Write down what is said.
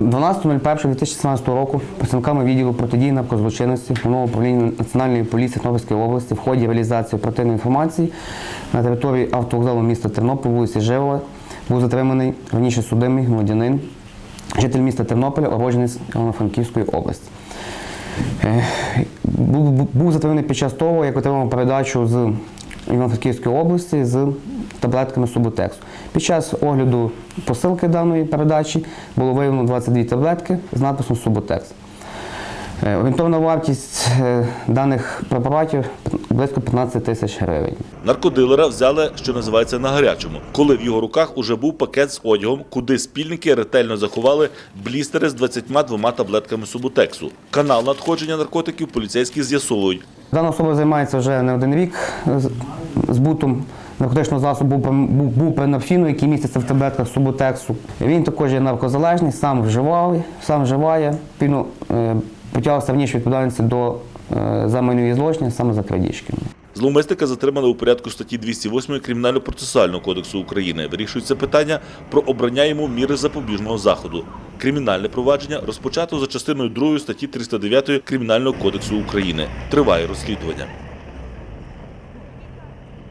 12.01.2017 року працівниками відділу протидії наркозлочинності Головного управління Національної поліції Тернопільської області в ході реалізації оперативної інформації на території автовокзалу міста Тернопіль, вулиці Живова, був затриманий раніше судимий громадянин, житель міста Тернополя, уродженець Івано-Франківської області. Е, був затриманий під час того, як отримав передачу з Івано-Франківської області з таблетками Суботексу. Під час огляду посилки даної передачі було виявлено 22 таблетки з надписом Суботекс. Е, Орієнтовна вартість е, даних препаратів близько 15 тисяч гривень. Наркодилера взяли, що називається, на гарячому, коли в його руках уже був пакет з одягом, куди спільники ретельно заховали блістери з 22 таблетками субутексу. Канал надходження наркотиків поліцейські з'ясовують. Дана особа займається вже не один рік збутом наркотичного засобу був який міститься в таблетках субутексу. Він також є наркозалежний, сам вживав, сам вживає, він е, потягався в ніж відповідальності до е, за майнові злочини, саме за крадіжки. Зловмисника затримали у порядку статті 208 Кримінально-процесуального кодексу України. Вирішується питання про обрання йому міри запобіжного заходу. Кримінальне провадження розпочато за частиною 2 статті 309 Кримінального кодексу України. Триває розслідування.